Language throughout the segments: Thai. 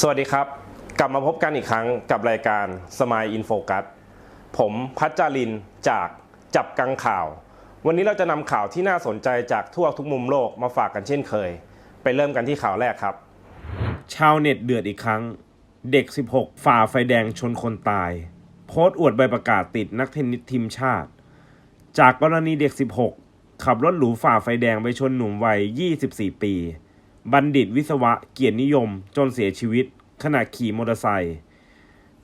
สวัสดีครับ กลับมาพบกันอีกครั้งกับรายการ Smile in Focus ผมพัชจารินจากจับกังข่าว วันนี้เราจะนำข่าวที่น่าสนใจจากทั่วทุกมุมโลกมาฝากกันเช่นเคย ไปเริ่มกันที่ข่าวแรกครับ ชาวเน็ตเดือดอีกครั้ง เด็ก 16 ฝ่าไฟแดงชนคนตาย โพสต์อวดใบประกาศติดนักเทนนิสทีมชาติ จากกรณีเด็ก 16 ขับรถหรูฝ่าไฟแดงไปชนหนุ่มวัย 24 ปี บัณฑิตวิศวะเกียรตินิยม จนเสียชีวิต ขณะขี่มอเตอร์ไซค์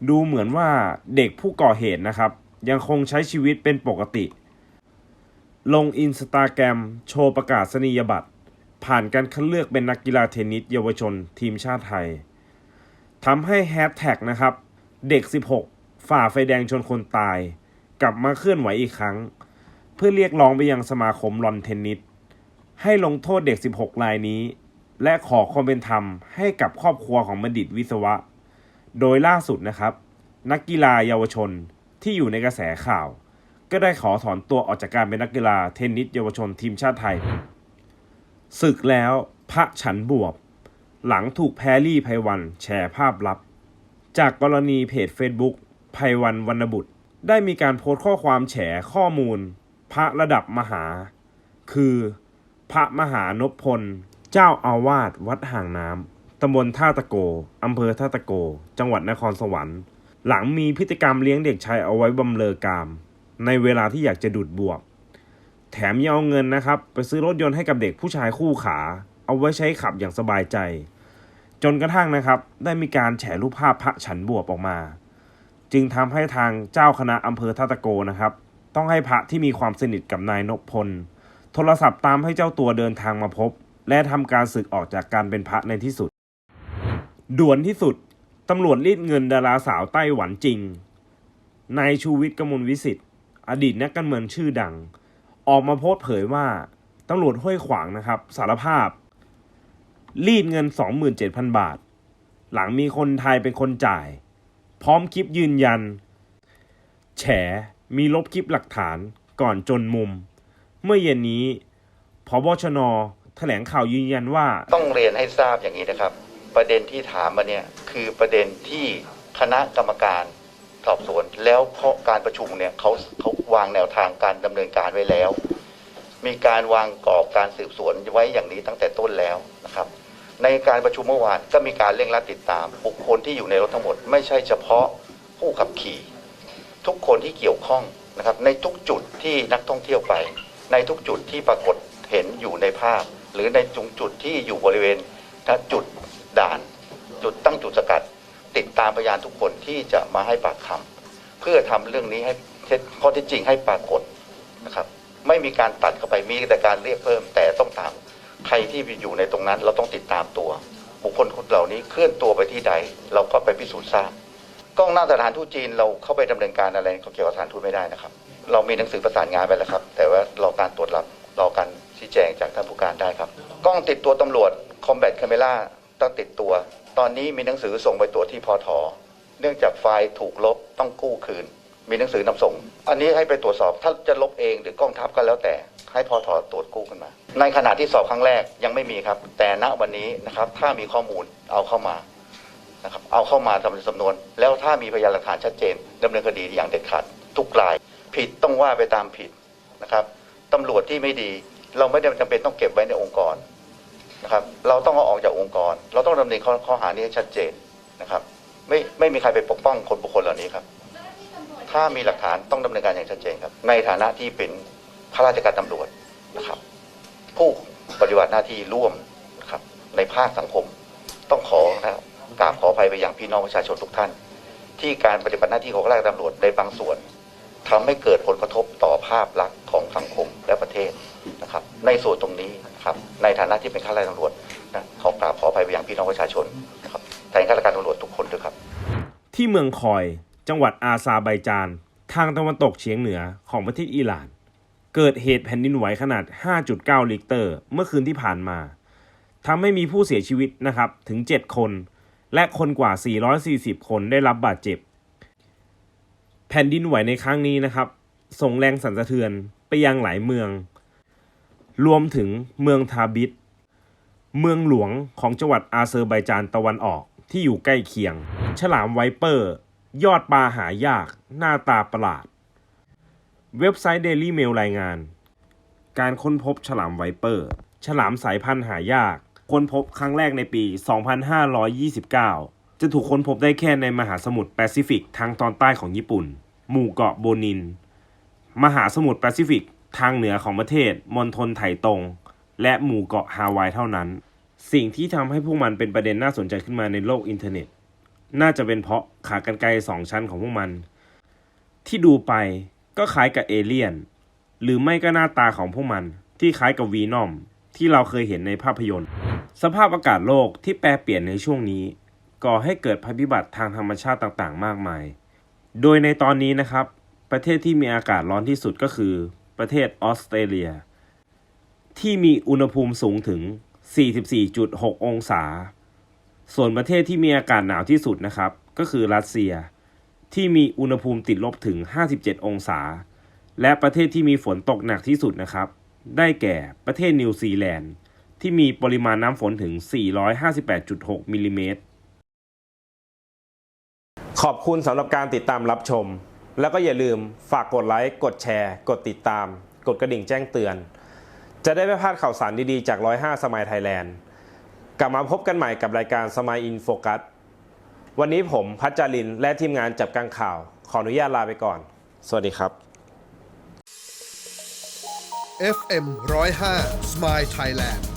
ดูเหมือนว่าเด็กผู้ก่อเหตุนะครับ ยังคงใช้ชีวิตเป็นปกติ ลงอินสตาแกรมโชว์ประกาศนียบัตร ผ่านการคัดเลือกเป็นนักกีฬาเทนนิสเยาวชนทีมชาติไทยทำให้แฮชแท็กนะครับ เด็ก 16 ฝ่าไฟแดงชนคนตาย กลับมาเคลื่อนไหวอีกครั้ง เพื่อเรียกร้องไปยังสมาคมลอนเทนนิสให้ลงโทษเด็ก 16 รายนี้ และขอความเป็นธรรมให้กับครอบครัวของบัณฑิตวิศวะ โดยล่าสุดนะครับ นักกีฬาเยาวชนที่อยู่ในกระแสข่าว ก็ได้ขอถอนตัวออกจากการเป็นนักกีฬาเทนนิสเยาวชนทีมชาติไทยศึกแล้วพระฉันบวบ หลังถูกแพรรี่ไพวันแชร์ภาพลับ จากกรณีเพจ Facebook ไพวันวรรณบุตร ได้มีการโพสต์ข้อความแฉข้อมูล พระระดับมหา คือ พระมหานพพล เจ้าอาวาสวัดห่างน้ำตำบลท่าตะโกอำเภอท่าตะโก จังหวัดนครสวรรค์ หลังมีพฤติกรรมเลี้ยงเด็กชายเอาไว้บำเลอกาม ในเวลาที่อยากจะดูดบวก แถมยังเอาเงินนะครับ ไปซื้อรถยนต์ให้กับเด็กผู้ชายคู่ขา เอาไว้ใช้ขับอย่างสบายใจ จนกระทั่งนะครับ ได้มีการแฉรูปภาพพระฉันบวบออกมา จึงทำให้ทางเจ้าคณะอำเภอท่าตะโกนะครับ ต้องให้พระที่มีความสนิทกับนายนพพลโทรศัพท์ตามให้เจ้าตัวเดินทางมาพบ และทำการศึกออกจากการเป็นพระในที่สุด ด่วนที่สุดตำรวจรีดเงินดาราสาวไต้หวันจริง นายชูวิทย์กมลวิสิทธิ์ อดีตนักการเมืองชื่อดัง ออกมาโพสเผยว่าตำรวจห้วยขวางนะครับ สารภาพ รีดเงิน 27,000 บาท หลังมีคนไทยเป็นคนจ่าย พร้อมคลิปยืนยัน แฉ มีลบคลิปหลักฐานก่อนจนมุม เมื่อเย็นนี้พบชน แถลงข่าวยืนยันว่า ต้องเรียนให้ทราบอย่างนี้นะครับ ประเด็นที่ถามมาเนี่ยคือประเด็นที่คณะกรรมการสอบสวน แล้วเพราะการประชุมเนี่ยเขาเขาวางแนวทางการดำเนินการไว้แล้ว มีการวางกรอบการสืบสวนไว้อย่างนี้ตั้งแต่ต้นแล้วนะครับ ในการประชุมเมื่อวานก็มีการเร่งรัดติดตาม บุคคลที่อยู่ในรถทั้งหมด ไม่ใช่เฉพาะผู้ขับขี่ ทุกคนที่เกี่ยวข้องนะครับ ในทุกจุดที่นักท่องเที่ยวไป ในทุกจุดที่ปรากฏเห็นอยู่ในภาพ หรือในจุงจุดที่อยู่บริเวณจุดด่าน จุดตั้งจุดสกัด ติดตามพยานทุกคนที่จะมาให้ปากคำเพื่อทำเรื่องนี้ให้เท็จข้อท็จจริงให้ปรากฏนะครับ ไม่มีการตัดเข้าไปมีแต่การเรียกเพิ่ม แต่ต้องตามใครที่อยู่ในตรงนั้น เราต้องติดตามตัว บุคคลคนเหล่านี้เคลื่อนตัวไปที่ใด เราก็ไปพิสูจน์ทราบกล้องหน้าสถานทูตจีนเราเข้าไปดำเนินการอะไรเขาเกี่ยวกับสถานทูตไม่ได้นะครับ เรามีหนังสือประสานงานไปแล้วครับ แต่ว่ารอการตรวจรับรอการ แจงจากท่านผู้การได้ครับ กล้องติดตัวตำรวจ Combat Camera ต้องติดตัว ตอนนี้มีหนังสือส่งไปตรวจที่พอถอเนื่องจากไฟล์ถูกลบต้องกู้คืน มีหนังสือนำส่ง อันนี้ให้ไปตรวจสอบถ้าจะลบเองหรือกล้องทับก็แล้วแต่ ให้พอถอตรวจกู้ขึ้นมา ในขณะที่สอบครั้งแรกยังไม่มีครับ แต่ณวันนี้นะครับถ้ามีข้อมูลเอาเข้ามานะครับเอาเข้ามาทำเป็นสำนวน แล้วถ้ามีพยานหลักฐานชัดเจนดำเนินคดีอย่างเด็ดขาดทุกราย ผิดต้องว่าไปตามผิดนะครับตำรวจที่ไม่ดี เราไม่ได้จำเป็นต้องเก็บไว้ในองค์กรนะครับ เราต้องเอาออกจากองค์กร เราต้องดำเนินข้อข้อหานี้ให้ชัดเจนนะครับ ไม่ไม่มีใครไปปกป้องคนบุคคลเหล่านี้ครับ ถ้ามีหลักฐานต้องดำเนินการอย่างชัดเจนครับ ในฐานะที่เป็นข้าราชการตำรวจนะครับ ผู้ปฏิบัติหน้าที่ร่วมนะครับในภาคสังคมต้องขอนะครับกราบขออภัยไปยังพี่น้องประชาชนทุกท่าน ที่การปฏิบัติหน้าที่ของข้าราชการตำรวจในบางส่วนทำให้เกิดผลกระทบต่อภาพลักษณ์ของสังคมและประเทศ นะครับ ในส่วนตรงนี้นครับ ในฐานะที่เป็นข้าราชการตำรวจนะขอกราบขออภัยไปยังพี่น้องประชาชนนะครับแทนข้าราชการตำรวจทุกคนด้วยครับ ที่เมืองคอย จังหวัดอาซาไบจาน ทางตะวันตกเฉียงเหนือของประเทศอิหร่าน เกิดเหตุแผ่นดินไหวขนาด 5.9 ลิกเตอร์ เมื่อคืนที่ผ่านมาทำให้มีผู้เสียชีวิตนะครับถึง 7 คน และคนกว่า 440 คนได้รับบาดเจ็บ แผ่นดินไหวในครั้งนี้นะครับ ส่งแรงสั่นสะเทือนไปยังหลายเมือง รวมถึงเมืองทาบิดเมืองหลวงของจังหวัดอาเซอร์ไบจานตะวันออกที่อยู่ใกล้เคียง ฉลามไวเปอร์ ยอดปลาหายาก หน้าตาประหลาด เว็บไซต์ Daily Mail รายงาน การค้นพบฉลามไวเปอร์ ฉลามสายพันธุ์หายาก ค้นพบครั้งแรกในปี 2529 จะถูกค้นพบได้แค่ในมหาสมุทรแปซิฟิกทางตอนใต้ของญี่ปุ่น หมู่เกาะโบนิน มหาสมุทรแปซิฟิก ทางเหนือของประเทศมณฑลไถตง และหมู่เกาะฮาวายเท่านั้น สิ่งที่ทำให้พวกมันเป็นประเด็นน่าสนใจขึ้นมาในโลกอินเทอร์เน็ต น่าจะเป็นเพราะขากรรไกรสองชั้นของพวกมัน ที่ดูไปก็คล้ายกับเอเลี่ยน หรือไม่ก็หน้าตาของพวกมันที่คล้ายกับวีนอมที่เราเคยเห็นในภาพยนตร์ สภาพอากาศโลกที่แปรเปลี่ยนในช่วงนี้ ก่อให้เกิดภัยพิบัติทางธรรมชาติต่างๆ มากมาย โดยในตอนนี้นะครับ ประเทศที่มีอากาศร้อนที่สุดก็คือ ประเทศออสเตรเลีย ที่มีอุณหภูมิสูงถึง 44.6 องศา ส่วนประเทศที่มีอากาศหนาวที่สุดนะครับ ก็คือรัสเซีย ที่มีอุณหภูมิติดลบถึง 57 องศา และประเทศที่มีฝนตกหนักที่สุดนะครับ ได้แก่ประเทศนิวซีแลนด์ ที่มีปริมาณน้ำฝนถึง 458.6มิลลิเมตรขอบคุณสำหรับการติดตามรับชม แล้วก็อย่าลืมฝากกดไลค์ กดแชร์ กดติดตาม กดกระดิ่งแจ้งเตือน จะได้ไม่พลาดข่าวสารดีๆจาก 105 สมัยไทยแลนด์ กลับมาพบกันใหม่กับรายการสมัยอินโฟกัส วันนี้ผมพัชจารินและทีมงานจับกลางข่าว ขออนุญาตลาไปก่อน สวัสดีครับ FM 105 Smile Thailand